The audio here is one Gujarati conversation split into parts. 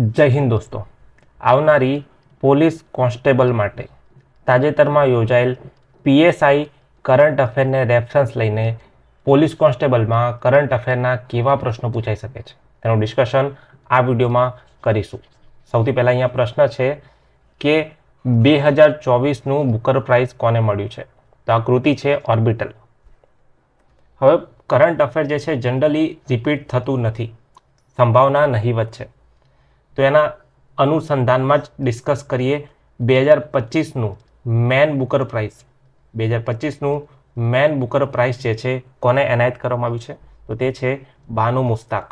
જય હિન્દ દોસ્તો. આવનારી પોલીસ કોન્સ્ટેબલ માટે તાજેતરમાં યોજાયેલ પીએસઆઈ કરંટ અફેરને રેફરન્સ લઈને પોલીસ કોન્સ્ટેબલમાં કરંટ અફેરના કેવા પ્રશ્નો પૂછાઈ શકે છે? તેનું ડિસ્કશન આ વિડીયોમાં કરીશું. સૌથી પહેલાં અહીંયા પ્રશ્ન છે કે બે હજાર ચોવીસનું બુકર પ્રાઇઝ કોને મળ્યું છે? તો આ કૃતિ છે ઓર્બિટલ. હવે કરંટ અફેર જે છે જનરલી રિપીટ થતું નથી. સંભાવના નહીવત છે. તો એના અનુસંધાનમાં જ ડિસ્કસ કરીએ બે હજાર પચીસનું મેન બુકર પ્રાઇઝ બે હજાર પચીસનું મેન બુકર પ્રાઇઝ જે છે, કોને એનાયત કરવામાં આવ્યું છે? તો તે છે બાનુ મુસ્તાક.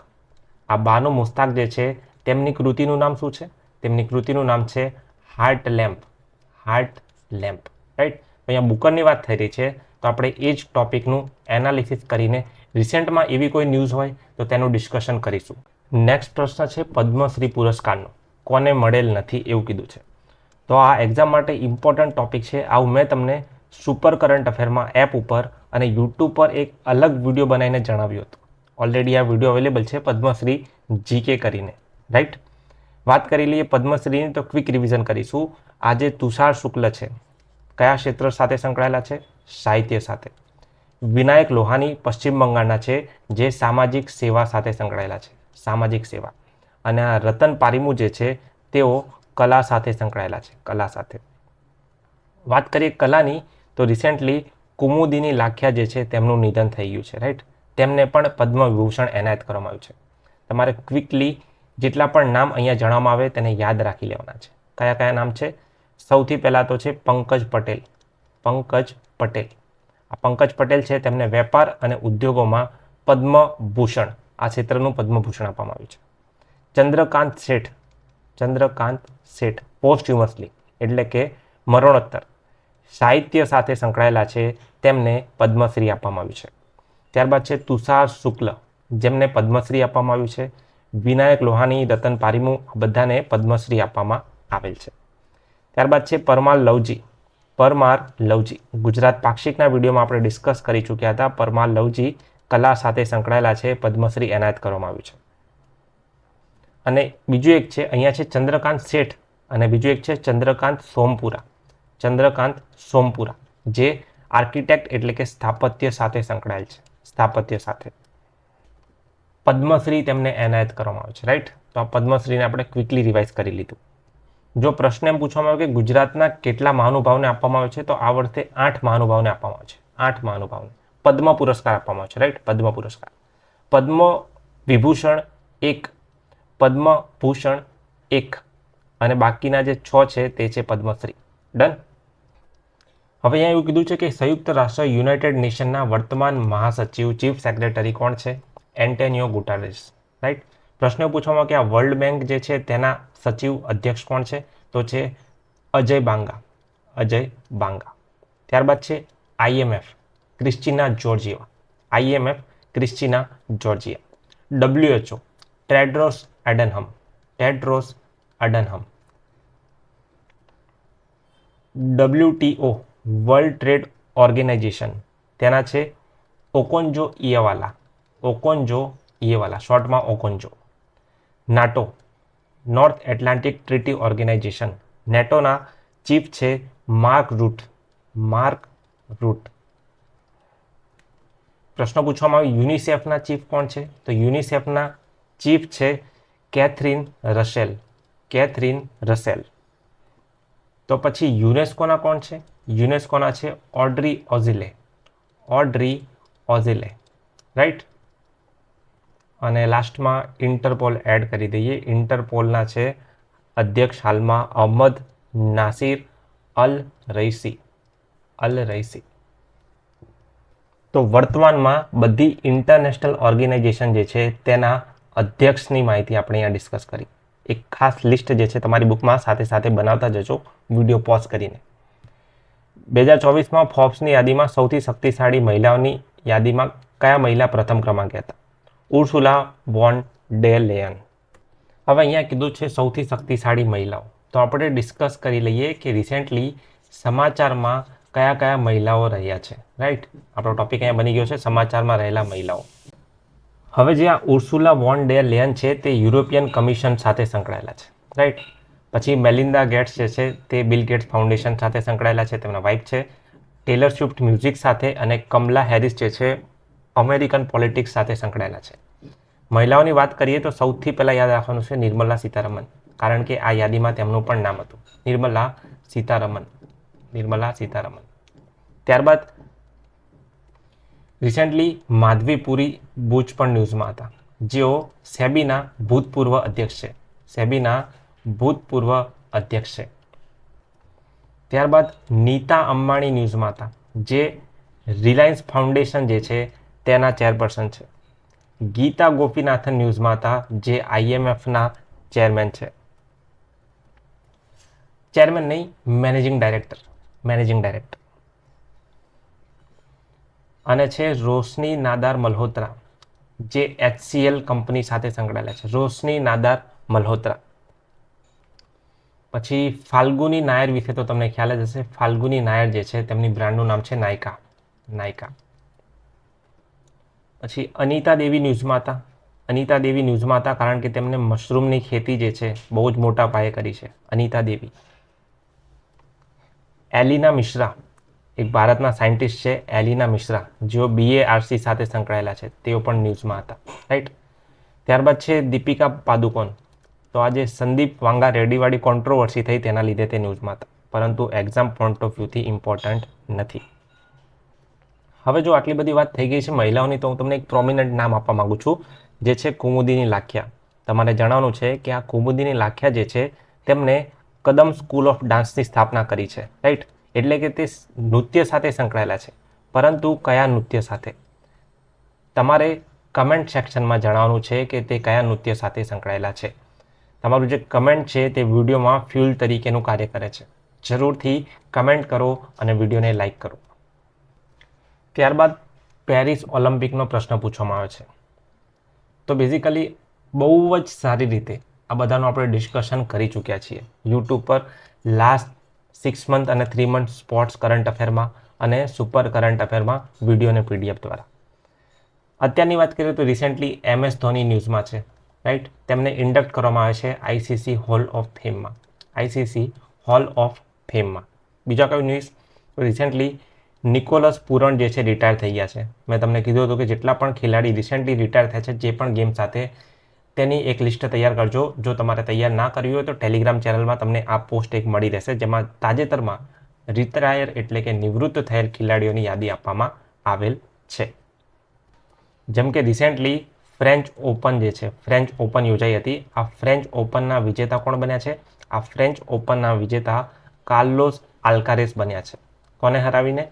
આ બાનુ મુસ્તાક જે છે, તેમની કૃતિનું નામ શું છે? તેમની કૃતિનું નામ છે heart lamp heart lamp right અહીંયા બુકરની વાત થઈ રહી છે, તો આપણે એ જ ટોપિકનું એનાલિસિસ કરીને રિસેન્ટમાં એવી કોઈ ન્યૂઝ હોય, તો તેનું ડિસ્કશન કરીશું. નેક્સ્ટ પ્રશ્ન છે પદ્મશ્રી પુરસ્કારનો. કોને મળેલ નથી એવું કીધું છે. તો આ એક્ઝામ માટે ઇમ્પોર્ટન્ટ ટોપિક છે. આવું મેં તમને સુપર કરંટ અફેરમાં એપ ઉપર અને યુટ્યુબ પર એક અલગ વીડિયો બનાવીને જણાવ્યું હતું. ઓલરેડી આ વીડિયો અવેલેબલ છે પદ્મશ્રી જીકે કરીને. રાઈટ વાત કરી લઈએ પદ્મશ્રીની તો ક્વિક રિવિઝન કરીશું. આજે તુષાર શુક્લ છે. કયા ક્ષેત્ર સાથે સંકળાયેલા છે? સાહિત્ય સાથે. વિનાયક લોહાની પશ્ચિમ બંગાળના છે, જે સામાજિક સેવા સાથે સંકળાયેલા છે. સામાજિક સેવા. અને આ રતન પારીમુ જે છે, તેઓ કલા સાથે સંકળાયેલા છે, કલા સાથે. વાત કરીએ કલાની, તો રિસેન્ટલી કુમુદિની લાખ્યા જે છે, તેમનું નિધન થઈ ગયું છે રાઈટ તેમને પણ પદ્મવિભૂષણ એનાયત કરવામાં આવ્યું છે. તમારે ક્વિકલી જેટલા પણ નામ અહીંયા જણાવવામાં આવે, તેને યાદ રાખી લેવાના છે. કયા કયા નામ છે? સૌથી પહેલાં તો છે પંકજ પટેલ. પંકજ પટેલ. આ પંકજ પટેલ છે, તેમને વેપાર અને ઉદ્યોગોમાં પદ્મભૂષણ. આ ક્ષેત્રનું પદ્મભૂષણ આપવામાં આવ્યું છે. ચંદ્રકાંત શેઠ ચંદ્રકાંત શેઠ પોસ્ટ યુમર્સલી એટલે કે મરણોત્તર, સાહિત્ય સાથે સંકળાયેલા છે, તેમને પદ્મશ્રી આપવામાં આવ્યું છે. ત્યારબાદ છે તુષાર શુક્લ, જેમને પદ્મશ્રી આપવામાં આવ્યું છે. વિનાયક લોહાની રતન પારીમુ બધાને પદ્મશ્રી આપવામાં આવેલ છે. ત્યારબાદ છે પરમાર લવજી પરમાર લવજી. ગુજરાત પાક્ષિકના વિડીયોમાં આપણે ડિસ્કસ કરી ચૂક્યા હતા. પરમાર લવજી કલા સાથે સંકળાયેલા છે, પદ્મશ્રી એનાયત કરવામાં આવ્યું છે. અને બીજું એક છે, અહીંયા છે ચંદ્રકાંત શેઠ અને બીજું એક છે ચંદ્રકાંત સોમપુરા. ચંદ્રકાંત સોમપુરા, જે આર્કિટેક્ટ એટલે કે સ્થાપત્ય સાથે સંકળાયેલ છે, સ્થાપત્ય સાથે. પદ્મશ્રી તેમને એનાયત કરવામાં આવે છે રાઈટ તો આ પદ્મશ્રીને આપણે ક્વિકલી રિવાઇઝ કરી લીધું. જો પ્રશ્ન એમ પૂછવામાં આવ્યો કે ગુજરાતના કેટલા મહાનુભાવને આપવામાં આવે છે, તો આ વર્ષે આઠ મહાનુભાવને આપવામાં આવે છે, આઠ મહાનુભાવને. પદ્મ પુરસ્કાર આપવામાં આવે છે રાઈટ પદ્મ પુરસ્કાર. પદ્મ વિભૂષણ એક પદ્મભૂષણ એક, અને બાકીના જે છ છે તે છે પદ્મશ્રી. ડન હવે અહીંયા એવું કીધું છે કે સંયુક્ત રાષ્ટ્ર યુનાઇટેડ નેશનના વર્તમાન મહાસચિવ, ચીફ સેક્રેટરી કોણ છે? એન્ટેનિયો ગુટારેસ રાઈટ પ્રશ્ન પૂછવામાં કે આ વર્લ્ડ બેંક જે છે તેના સચિવ અધ્યક્ષ કોણ છે? તો છે અજય બાંગા. અજય બાંગા. ત્યારબાદ છે IMF Kristalina Georgieva IMF Kristalina Georgieva WHO Tedros Adhanom Tedros Adhanom WTO World Trade Organization તેના છે ઓકોન્જો ઇયવાલા ઓકોન્જો ઇયવાલા શોર્ટમાં Okonjo NATO North Atlantic Treaty Organization નેટોના chief છે માર્ક રૂટ માર્ક રૂટ પ્રશ્ન પૂછવામાં આવ્યો, યુનિસેફના ચીફ કોણ છે? તો યુનિસેફના ચીફ છે કેથરીન રસેલ કેથરીન રસેલ તો પછી યુનેસ્કોના કોણ છે? યુનેસ્કોના છે ઓડ્રી ઓઝિલે. ઓડ્રી ઓઝિલે. રાઈટ? અને લાસ્ટમાં ઇન્ટરપોલ એડ કરી દઈએ. ઇન્ટરપોલના છે અધ્યક્ષ હાલમાં અહમદ નાસિર અલ રઈસી અલ રઈસી તો વર્તમાનમાં બધી ઇન્ટરનેશનલ ઓર્ગેનાઇઝેશન જે છે, તેના અધ્યક્ષની માહિતી આપણે અહીંયા ડિસ્કસ કરી. એક ખાસ લિસ્ટ જે છે તમારી બુકમાં સાથે સાથે બનાવતા જજો વીડિયો પોઝ કરીને. બે હજાર ચોવીસમાં ફોર્બ્સની યાદીમાં સૌથી શક્તિશાળી મહિલાઓની યાદીમાં કયા મહિલા પ્રથમ ક્રમાંકે હતા? ઉર્સુલા વોન ડે લેયન હવે અહીંયા કીધું છે સૌથી શક્તિશાળી મહિલાઓ. તો આપણે ડિસ્કસ કરી લઈએ કે રિસેન્ટલી સમાચારમાં કયા કયા મહિલાઓ રહ્યા છે? રાઈટ આપણો ટોપિક અહીંયા બની ગયો છે, સમાચારમાં રહેલા મહિલાઓ. હવે જે આ ઉર્સુલા વોન ડે લેન છે, તે યુરોપિયન કમિશન સાથે સંકળાયેલા છે. રાઈટ પછી મેલિન્દા ગેટ્સ જે છે, તે બિલ ગેટ્સ ફાઉન્ડેશન સાથે સંકળાયેલા છે, તેમના વાઇફ છે. ટેલર સ્વિફ્ટ મ્યુઝિક સાથે અને કમલા હેરિસ જે છે, અમેરિકન પોલિટિક્સ સાથે સંકળાયેલા છે. મહિલાઓની વાત કરીએ તો સૌથી પહેલાં યાદ રાખવાનું છે નિર્મલા સીતારમન કારણ કે આ યાદીમાં તેમનું પણ નામ હતું. નિર્મલા સીતારમન નિર્મલા સીતારમન ત્યારબાદ રિસેન્ટલી માધવીપુરી બુચ પણ ન્યૂઝમાં હતા. જેઓ સેબીના ભૂતપૂર્વ અધ્યક્ષ છે. સેબીના ભૂતપૂર્વ અધ્યક્ષ છે. ત્યારબાદ નીતા અંબાણી ન્યૂઝમાં હતા. જે રિલાયન્સ ફાઉન્ડેશન જે છે તેના ચેરપર્સન છે. ગીતા ગોપીનાથન ન્યૂઝમાં હતા, જે આઈએમએફના ચેરમેન છે. ચેરમેન નહીં મેનેજિંગ ડાયરેક્ટર મેનેજિંગ ડાયરેક્ટર અને છે રોશની નાદાર મલ્હોત્રા, જે એચસીએલ કંપની સાથે સંકળાયેલા છે. રોશની નાદાર મલ્હોત્રા. પછી ફાલ્ગુની નાયર વિશે તો તમને ખ્યાલ જ હશે. ફાલ્ગુની નાયર જે છે, તેમની બ્રાન્ડનું નામ છે નાયકા. નાયકા. પછી અનિતા દેવી ન્યૂઝમાં હતા અનિતા દેવી ન્યૂઝમાં હતા કારણ કે તેમને મશરૂમની ખેતી જે છે, બહુ જ મોટા પાયે કરી છે. અનિતા દેવી. એલિના મિશ્રા. એક ભારતના સાયન્ટિસ્ટ છે, એલિના મિશ્રા, જેઓ બીએઆરસી સાથે સંકળાયેલા છે. તેઓ પણ ન્યૂઝમાં હતા. રાઈટ ત્યારબાદ છે દીપિકા પાદુકોણ. તો આજે સંદીપ વાંગા રેડ્ડીવાળી કોન્ટ્રોવર્સી થઈ તેના લીધે તે ન્યૂઝમાં હતા. પરંતુ એક્ઝામ પોઈન્ટ ઓફ વ્યૂથી ઇમ્પોર્ટન્ટ નથી. હવે જો આટલી બધી વાત થઈ ગઈ છે મહિલાઓની, તો હું તમને એક પ્રોમિનન્ટ નામ આપવા માગું છું, જે છે કુમુદીની લાખિયા. તમારે જણાવવાનું છે કે આ કુમુદીની લાખિયા જે છે તેમણે કદમ સ્કૂલ ઓફ ડાન્સની સ્થાપના કરી છે. રાઈટ એટલે કે તે નૃત્ય સાથે સંકળાયેલા છે. પરંતુ કયા નૃત્ય સાથે? તમારે કમેન્ટ સેક્શનમાં જણાવવાનું છે કે તે કયા નૃત્ય સાથે સંકળાયેલા છે. તમારું જે કમેન્ટ છે તે વિડીયોમાં ફ્યુલ તરીકેનું કાર્ય કરે છે. જરૂરથી કમેન્ટ કરો અને વિડીયોને લાઇક કરો. ત્યારબાદ પેરિસ ઓલિમ્પિકનો પ્રશ્ન પૂછવામાં આવે છે. તો બેઝિકલી બહુ જ સારી રીતે આ બધાનું આપણે ડિસ્કશન કરી ચૂક્યા છીએ. યુટ્યુબ પર લાસ્ટ સિક્સ મંથ અને થ્રી મંથ સ્પોર્ટ્સ કરંટ અફેરમાં અને સુપર કરંટ અફેરમાં વીડિયો અને પીડીએફ દ્વારા. અત્યારની વાત કરીએ તો રિસેન્ટલી એમ એસ ધોની ન્યૂઝમાં છે રાઈટ તેમને ઇન્ડક્ટ કરવામાં આવે છે આઈસીસી હોલ ઓફ ફેમમાં આઈસીસી હોલ ઓફ ફેમમાં બીજા કયું ન્યૂઝ રિસેન્ટલી નિકોલસ પુરણ જે છે રિટાયર થઈ ગયા છે. મેં તમને કીધું હતું કે જેટલા પણ ખેલાડી રિસેન્ટલી રિટાયર થયા છે, જે પણ ગેમ સાથે તેની એક લિસ્ટ તૈયાર કરજો. જો તમારે તૈયાર ના કરવી હોય તો ટેલિગ્રામ ચેનલમાં તમને આ પોસ્ટ એક મળી રહેશે, જેમાં તાજેતરમાં રિટાયર એટલે કે નિવૃત્ત થયેલ ખેલાડીઓની યાદી આપવામાં આવેલ છે. જેમ કે રિસેન્ટલી ફ્રેન્ચ ઓપન જે છે ફ્રેન્ચ ઓપન યોજાઈ હતી. આ ફ્રેન્ચ ઓપનના વિજેતા કોણ બન્યા છે? આ ફ્રેન્ચ ઓપનના વિજેતા કાર્લોસ આલ્કારેસ બન્યા છે. કોને હરાવીને?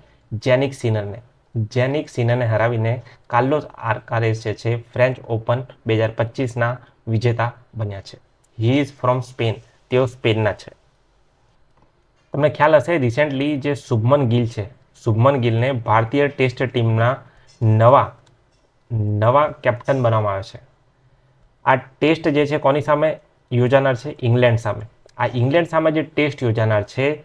જેનિક સિનરને જેનિક સિનાને હરાવીને કાર્લોસ આર્કારેસ છે, ફ્રેન્ચ ઓપન બે હજાર પચીસના વિજેતા બન્યા છે. હી ઇઝ ફ્રોમ સ્પેન તેઓ સ્પેનના છે. તમને ખ્યાલ હશે રિસેન્ટલી જે શુભમન ગિલ છે, શુભમન ગિલને ભારતીય ટેસ્ટ ટીમના નવા નવા કેપ્ટન બનાવવામાં આવે છે. આ ટેસ્ટ જે છે, કોની સામે? યોજાનાર છે, ઇંગ્લેન્ડ સામે. આ ઇંગ્લેન્ડ સામે જે ટેસ્ટ યોજાનાર છે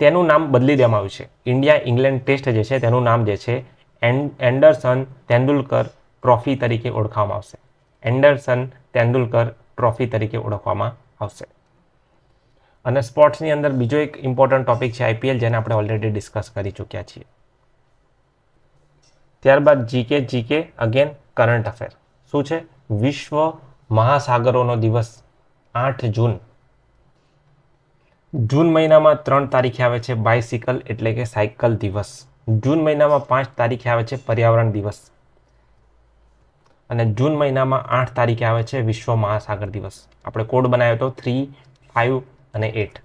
તેનું નામ બદલી દેવામાં આવ્યું છે. ઇન્ડિયા ઇંગ્લેન્ડ ટેસ્ટ જે છે તેનું નામ જે છે એન્ડરસન તેંડુલકર ટ્રોફી તરીકે ઓળખવામાં આવશે. એન્ડરસન તેંડુલકર ટ્રોફી તરીકે ઓળખવામાં આવશે. અને સ્પોર્ટ્સની અંદર બીજો એક ઇમ્પોર્ટન્ટ ટોપિક છે આઈપીએલ જેને આપણે ઓલરેડી ડિસ્કસ કરી ચૂક્યા છીએ. ત્યારબાદ GK GK again current affair શું છે? વિશ્વ મહાસાગરોનો દિવસ, આઠ જૂન. જૂન મહિનામાં ત્રણ તારીખે આવે છે બાયસિકલ એટલે કે સાયકલ દિવસ. જૂન મહિનામાં પાંચ તારીખે આવે છે પર્યાવરણ દિવસ. અને જૂન મહિનામાં આઠ તારીખે આવે છે વિશ્વ મહાસાગર દિવસ. આપણે કોડ બનાવ્યો હતો થ્રી ફાઇવ અને એટ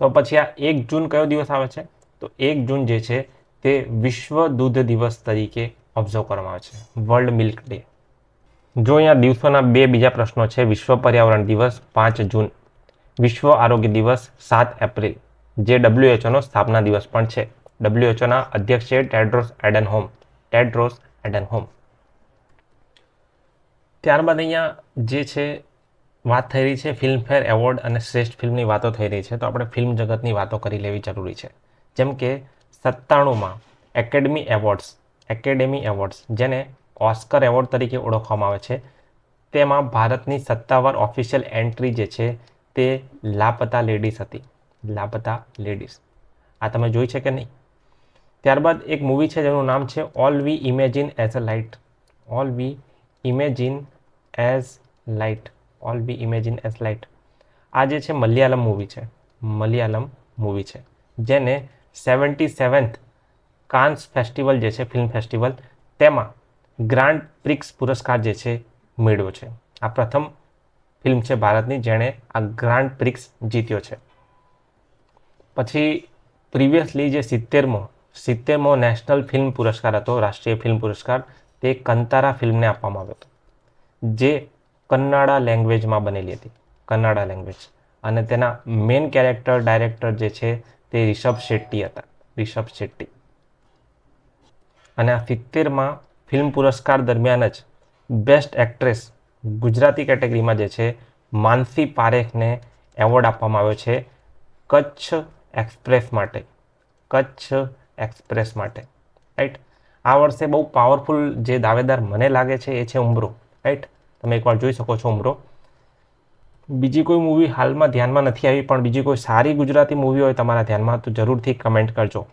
તો પછી આ એક જૂન કયો દિવસ આવે છે? તો એક જૂન જે છે તે વિશ્વ દૂધ દિવસ તરીકે ઓબ્ઝર્વ કરવામાં આવે છે. વર્લ્ડ મિલ્ક ડે જો અહીંયા દિવસોના બે બીજા પ્રશ્નો છે, વિશ્વ પર્યાવરણ દિવસ પાંચ જૂન. વિશ્વ આરોગ્ય દિવસ સાત એપ્રિલ, જે ડબ્લ્યુએચઓનો સ્થાપના દિવસ પણ છે. ડબ્લ્યુએચઓના અધ્યક્ષ છે ટેડ્રોસ એડનહોમ ટેડ્રોસ એડનહોમ. ત્યારબાદ અહીંયા જે છે, વાત થઈ રહી છે ફિલ્મફેર એવોર્ડ અને શ્રેષ્ઠ ફિલ્મની વાતો થઈ રહી છે, તો આપણે ફિલ્મ જગતની વાતો કરી લેવી જરૂરી છે. જેમ કે સત્તાણુંમાં એકેડમી એવોર્ડ્સ, એકેડેમી એવોર્ડ્સ, જેને ઓસ્કર એવોર્ડ તરીકે ઓળખવામાં આવે છે. તેમાં ભારતની સત્તાવાર ઓફિશિયલ એન્ટ્રી જે છે તે લાપતા લેડીઝ હતી. લાપતા લેડીઝ આ તમે જોઈ છે કે નહીં? ત્યારબાદ એક મૂવી છે જેનું નામ છે all we imagine as a light all we imagine as light all we imagine as light આ જે છે મલયાલમ મૂવી છે. મલયાલમ મૂવી છે. જેને સેવન્ટી સેવન્થ કાન્સ ફેસ્ટિવલ જે છે ફિલ્મ ફેસ્ટિવલ તેમાં ગ્રાન્ડ પ્રિક્સ પુરસ્કાર જે છે મેળવ્યો છે. આ પ્રથમ ફિલ્મ છે ભારતની જેણે આ ગ્રાન્ડ પ્રિક્સ જીત્યો છે. પછી પ્રિવિયસલી જે સિત્તેરમો સિત્તેરમો નેશનલ ફિલ્મ પુરસ્કાર હતો, રાષ્ટ્રીય ફિલ્મ પુરસ્કાર, તે કંતારા ફિલ્મને આપવામાં આવ્યો હતો, જે કન્નાડા લેંગ્વેજમાં બનેલી હતી, કન્નાડા લેંગ્વેજ. અને તેના મેઇન કેરેક્ટર, ડાયરેક્ટર જે છે તે રિષભ શેટ્ટી હતા, રિષભ શેટ્ટી. અને આ સિત્તેરમાં ફિલ્મ પુરસ્કાર દરમિયાન જ બેસ્ટ એક્ટ્રેસ ગુજરાતી કેટેગરીમાં જે છે, માનસી પારેખને એવોર્ડ આપવામાં આવ્યો છે કચ્છ એક્સપ્રેસ માટે. કચ્છ એક્સપ્રેસ માટે. રાઈટ આ વર્ષે બહુ પાવરફુલ જે દાવેદાર મને લાગે છે એ છે ઉમરો. રાઈટ તમે એકવાર જોઈ શકો છો ઉમરો. બીજી કોઈ મૂવી હાલમાં ધ્યાનમાં નથી આવી, પણ બીજી કોઈ સારી ગુજરાતી મૂવી હોય તમારા ધ્યાનમાં, તો જરૂરથી કમેન્ટ કરજો.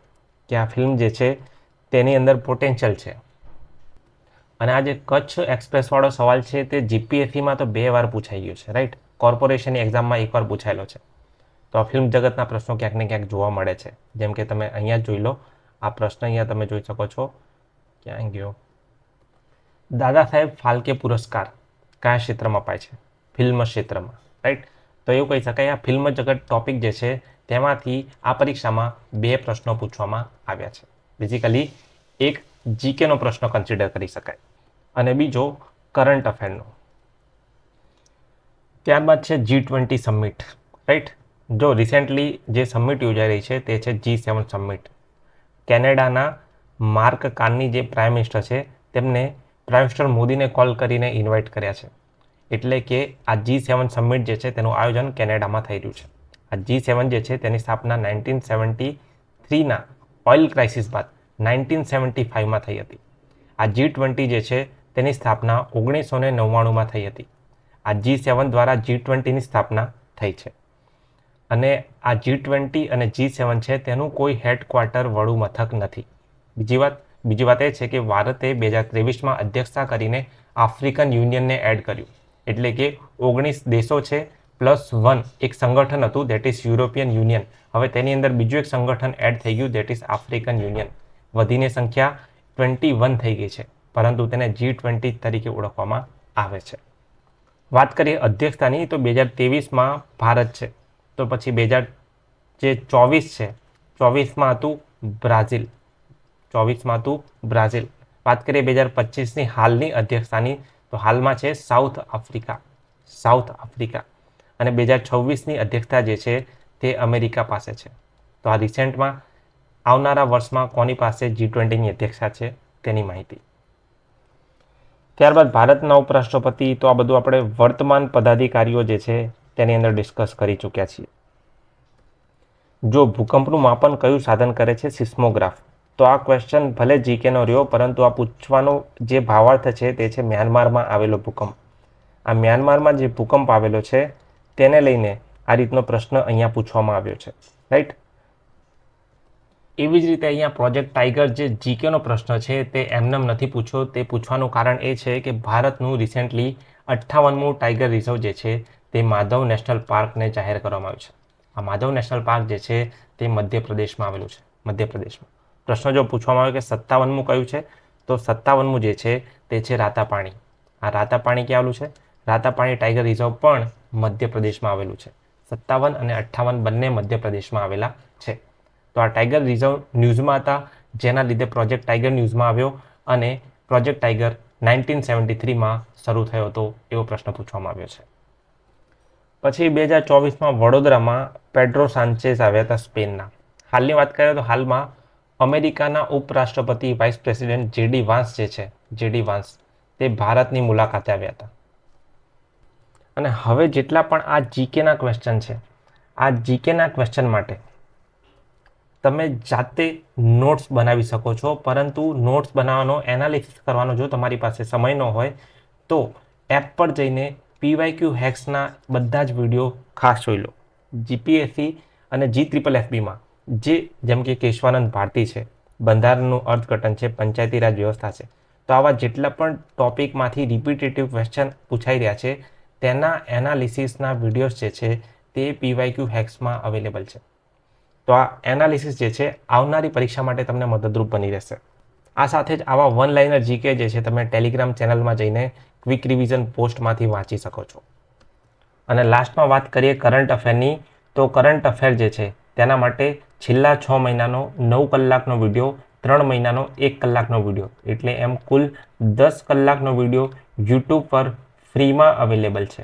કે આ ફિલ્મ જે છે, તેની અંદર પોટેન્શિયલ છે. અને આ જે કચ્છ એક્સપ્રેસવાળો સવાલ છે તે જીપીએસસીમાં તો બે વાર પૂછાઈ ગયો છે રાઈટ કોર્પોરેશનની એક્ઝામમાં એકવાર પૂછાયેલો છે. તો આ ફિલ્મ જગતના પ્રશ્નો ક્યાંક ને ક્યાંક જોવા મળે છે. જેમ કે તમે અહીંયા જોઈ લો, આ પ્રશ્ન અહીંયા તમે જોઈ શકો છો. ક્યાં ગયો? દાદા સાહેબ ફાલ્કે પુરસ્કાર કયા ક્ષેત્રમાં અપાય છે? ફિલ્મ ક્ષેત્રમાં રાઈટ તો એવું કહી શકાય, આ ફિલ્મ જગત ટોપિક જે છે તેમાંથી આ પરીક્ષામાં બે પ્રશ્નો પૂછવામાં આવ્યા છે. બેઝિકલી એક જીકેનો પ્રશ્ન કન્સિડર કરી શકાય. અને બીજો કરંટ અફેરનો. ત્યારબાદ છે જી ટ્વેન્ટી સમિટ રાઈટ જો રિસેન્ટલી જે સમિટ યોજાઈ રહી છે તે છે જી સેવન સમિટ કેનેડાના માર્ક કાનની જે પ્રાઇમ મિનિસ્ટર છે તેમને પ્રાઇમ મિનિસ્ટર મોદીને કોલ કરીને ઇન્વાઇટ કર્યા છે. એટલે કે આ જી સેવન સમિટ જે છે તેનું આયોજન કેનેડામાં થઈ રહ્યું છે. આ જી સેવન જે છે તેની સ્થાપના નાઇન્ટીન સેવન્ટી થ્રીના ઓઇલ ક્રાઇસિસ બાદ નાઇન્ટીન સેવન્ટી ફાઇવમાં થઈ હતી. આ જી ટ્વેન્ટી જે છે તેની સ્થાપના ઓગણીસો ને નવ્વાણુંમાં થઈ હતી. આ જી સેવન દ્વારા જી ટ્વેન્ટીની સ્થાપના થઈ છે. અને આ જી ટ્વેન્ટી અને જી સેવન છે તેનું કોઈ હેડક્વાર્ટર વડું મથક નથી. બીજી વાત બીજી વાત એ છે કે ભારતે બે હજાર ત્રેવીસમાં અધ્યક્ષતા કરીને આફ્રિકન યુનિયનને એડ કર્યું. એટલે કે ઓગણીસ દેશો છે પ્લસ વન એક સંગઠન હતું દેટ ઇઝ યુરોપિયન યુનિયન. હવે તેની અંદર બીજું એક સંગઠન એડ થઈ ગયું દેટ ઇઝ આફ્રિકન યુનિયન. વધીને સંખ્યા ટ્વેન્ટી વન થઈ ગઈ છે. પરંતુ તેને જી ટ્વેન્ટી તરીકે ઓળખવામાં આવે છે. વાત કરીએ અધ્યક્ષતાની, તો બે હજાર ત્રેવીસમાં ભારત છે. તો પછી બે હજાર જે ચોવીસ છે, ચોવીસમાં હતું બ્રાઝિલ. ચોવીસમાં હતું બ્રાઝિલ. વાત કરીએ બે હજાર પચીસની હાલની અધ્યક્ષતાની, તો હાલમાં છે સાઉથ આફ્રિકા. South Africa. અને બે હજાર છવ્વીસની અધ્યક્ષતા જે છે તે અમેરિકા પાસે છે. તો આ રિસેન્ટમાં આવનારા વર્ષમાં કોની પાસે જી ટ્વેન્ટીની અધ્યક્ષતા છે તેની માહિતી. ત્યારબાદ ભારતના ઉપરાષ્ટ્રપતિ તો આ બધું આપણે વર્તમાન પદાધિકારીઓ જે છે તેની અંદર ડિસ્કસ કરી ચૂક્યા છીએ. જો ભૂકંપનું માપન કયું સાધન કરે છે? સિસ્મોગ્રાફ. તો આ ક્વેશ્ચન ભલે જીકેનો રહ્યો, પરંતુ આ પૂછવાનો જે ભાવાર્થ છે તે છે મ્યાનમારમાં આવેલો ભૂકંપ. આ મ્યાનમારમાં જે ભૂકંપ આવેલો છે, તેને લઈને આ રીતનો પ્રશ્ન અહીંયા પૂછવામાં આવ્યો છે. રાઈટ એવી જ રીતે અહીંયા પ્રોજેક્ટ ટાઈગર જે જીકેનો પ્રશ્ન છે, તે એમનેમ નથી પૂછ્યો. તે પૂછવાનું કારણ એ છે કે ભારતનું રિસેન્ટલી અઠ્ઠાવનમું ટાઈગર રિઝર્વ જે છે, તે માધવ નેશનલ પાર્કને જાહેર કરવામાં આવ્યું છે. આ માધવ નેશનલ પાર્ક જે છે, તે મધ્યપ્રદેશમાં આવેલું છે. મધ્યપ્રદેશમાં. પ્રશ્ન જો પૂછવામાં આવે કે સત્તાવનમું કયું છે, તો સત્તાવનમું જે છે, તે છે રાતાપાણી. આ રાતાપાણી ક્યાં આવેલું છે? રાતાપાણી ટાઈગર રિઝર્વ પણ મધ્યપ્રદેશમાં આવેલું છે. સત્તાવન અને અઠ્ઠાવન બંને મધ્યપ્રદેશમાં આવેલા છે. તો આ ટાઈગર રિઝર્વ ન્યૂઝમાં હતા, જેના લીધે પ્રોજેક્ટ ટાઈગર ન્યૂઝમાં આવ્યો અને પ્રોજેક્ટ ટાઈગર નાઇન્ટીન સેવન્ટી થ્રીમાં શરૂ થયો હતો એવો પ્રશ્ન પૂછવામાં આવ્યો છે. પછી બે હજાર ચોવીસમાં વડોદરામાં પેડ્રો સાન્ચેસ આવ્યા હતા સ્પેનના. હાલની વાત કરીએ તો હાલમાં અમેરિકાના ઉપરાષ્ટ્રપતિ વાઇસ પ્રેસિડેન્ટ જેડી વાંસ જે છે જેડી વાંસ તે ભારતની મુલાકાતે આવ્યા હતા. અને હવે જેટલા પણ આ જીકેના ક્વેશ્ચન છે, આ જીકેના ક્વેશ્ચન માટે તમે જાતે નોટ્સ બનાવી શકો છો. પરંતુ નોટ્સ બનાવવાનો એનાલિસિસ કરવાનો જો તમારી પાસે સમય ન હોય, તો એપ પર જઈને પીવાયક્યુ હેક્સના બધા જ વીડિયો ખાસ જોઈ લો. જીપીએસસી અને જી ત્રિપલ એફબીમાં જે જેમ કે કેશવાનંદ ભારતી છે, બંધારણનું અર્થઘટન છે, પંચાયતી રાજ વ્યવસ્થા છે. તો આવા જેટલા પણ ટોપિકમાંથી રિપીટેટિવ ક્વેશ્ચન પૂછાઈ રહ્યા છે, તેના એનાલિસિસના વિડીયોઝ જે છે, તે પીવાયક્યુ હેક્સમાં અવેલેબલ છે. તો આ એનાલિસિસ જે છે, આવનારી પરીક્ષા માટે તમને મદદરૂપ બની રહેશે. આ સાથે જ આવા વન લાઇનર જીકે જે છે, તમે ટેલિગ્રામ ચેનલમાં જઈને ક્વિક રિવિઝન પોસ્ટમાંથી વાંચી શકો છો. અને લાસ્ટમાં વાત કરીએ કરંટ અફેરની તો કરંટ અફેર જે છે, તેના માટે છેલ્લા છ મહિનાનો નવ કલાકનો વીડિયો, ત્રણ મહિનાનો એક કલાકનો વીડિયો, એટલે એમ કુલ દસ કલાકનો વીડિયો યુટ્યુબ પર ફ્રીમાં અવેલેબલ છે.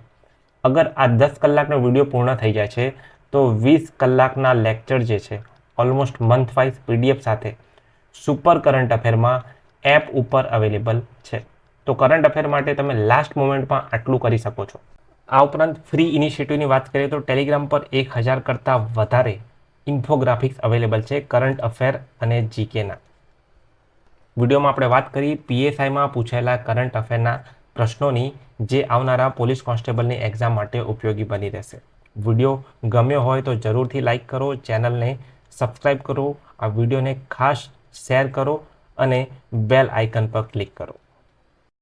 અગર આ દસ કલાકનો વીડિયો પૂર્ણ થઈ જાય છે તો વીસ કલાકના લેક્ચર જે છે ઓલમોસ્ટ મંથ વાઇઝ પીડીએફ સાથે સુપર કરંટ અફેરમાં એપ ઉપર અવેલેબલ છે. તો કરંટ અફેર માટે તમે લાસ્ટ મોમેન્ટમાં આટલું કરી શકો છો. આ ઉપરાંત ફ્રી ઇનિશિયેટિવની વાત કરીએ તો ટેલિગ્રામ પર એક હજાર કરતાં વધારે ઇન્ફોગ્રાફિક્સ અવેલેબલ છે કરંટ અફેર અને જીકેના વિડીયોમાં આપણે વાત કરી પીએસઆઈમાં પૂછાયેલા કરંટ અફેરના પ્રશ્નોની, જે આવનારા પોલીસ કોન્સ્ટેબલની એક્ઝામ માટે ઉપયોગી બની રહેશે. વીડિયો ગમ્યો હોય તો જરૂરથી લાઇક કરો, ચેનલને સબસ્ક્રાઈબ કરો, આ વિડીયોને ખાસ શેર કરો અને બેલ આઇકન પર ક્લિક કરો.